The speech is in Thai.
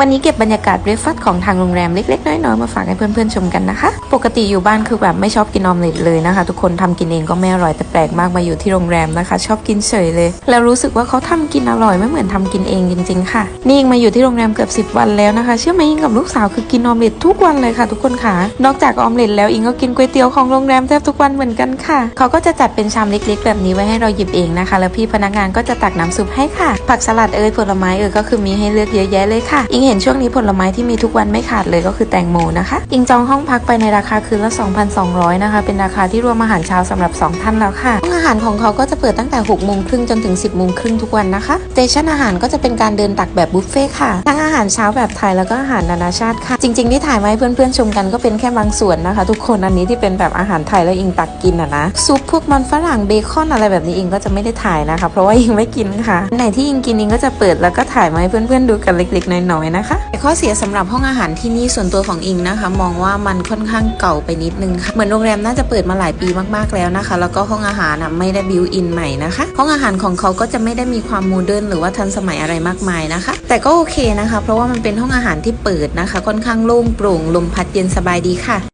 วันนี้เก็บบรรยากาศเบรคฟาสต์ของทางโรงแรมเล็ก ๆ น้อยๆมาฝากให้เพื่อนๆชมกันนะคะ ปกติอยู่บ้านคือแบบไม่ชอบกินออมเล็ตเลยนะคะ ทุกคนทำกินเองก็ไม่อร่อยแต่แปลกมากมาอยู่ที่โรงแรมนะคะ ชอบกินเฉยเลย แล้วรู้สึกว่าเขาทำกินอร่อยไม่เหมือนทำกินเองจริงๆค่ะ นี่ยิงมาอยู่ที่โรงแรมเกือบ 10 วันแล้วนะคะ เชื่อไหมยิงกับลูกสาวคือกินออมเล็ตทุกวันเลยค่ะ ทุกคนค่ะ นอกจากออมเล็ตแล้วอิงก็กินก๋วยเตี๋ยวของโรงแรมแทบทุกวันเหมือนกันค่ะเขาก็จะจัดเป็นชามเล็ก ๆ แบบนี้ไว้ให้เราหยิบเองนะคะ แล้วพี่พนักงานก็จะตักน้ำซุปให้ค่ะ ผักสลัดเอยผลไม้เอยก็คือมีให้เลือกเยอะแยะเลยค่ะอิงเห็นช่วงนี้ผลไม้ที่มีทุกวันไม่ขาดเลยก็คือแตงโมนะคะ อิงจองห้องพักไปในราคาคืนละ 2,200 นะคะ เป็นราคาที่รวมอาหารเช้าสำหรับ 2 ท่านแล้วค่ะห้องอาหารของเขาก็จะเปิดตั้งแต่6โมงครึ่งจนถึง 10โมงครึ่งทุกวันนะคะสเตชันอาหารก็จะเป็นการเดินตักแบบบุฟเฟ่ค่ะ ทั้งอาหารเช้าแบบไทยแล้วก็อาหารนานาชาติค่ะ จริงๆที่ถ่ายมาให้เพื่อนๆชมกันก็เป็นแค่บางส่วนนะคะ ทุกคนอันนี้ที่เป็นแบบอาหารไทยแล้วอิงตักกินอะนะซุปพวกมันฝรั่งเบคอนอะไรแบบนี้อิงก็จะไม่ได้ถ่ายนะคะ เพราะว่าอิงไม่กินค่ะไหนที่อิงกินอิงก็จะเปิดแล้วก็ถ่ายมาให้เพื่อนๆดูกันเล็กๆน้อยๆนะคะข้อเสียสำหรับห้องอาหารที่นี่ส่วนตัวของอิงนะคะ มองว่ามันค่อนข้างเก่าไปนิดนึงค่ะเหมือนโรงแรมน่าจะเปิดมาหลายปีมากๆแล้วนะคะ แล้วก็ห้องอาหารอะไม่ได้บิวอินใหม่นะคะ ห้องอาหารของเขาก็จะไม่ได้มีความโมเดิร์นหรือว่าทันสมัยอะไรมากมายนะคะ แต่ก็โอเคนะคะ เพราะว่ามันเป็นห้องอาหารที่เปิดนะคะ ค่อนข้างโล่งโปร่งลมพัดเย็นสบายดีค่ะ